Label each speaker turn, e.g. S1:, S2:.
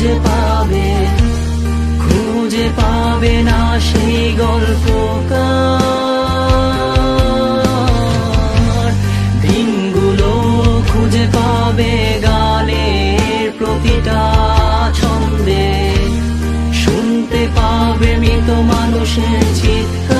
S1: খুঁজে পাবে খুঁজে পাবে না সেই গল্প দিনগুলো খুঁজে পাবে গানের প্রতিটা ছন্দে। শুনতে পাবে মৃত মানুষের চিৎকার।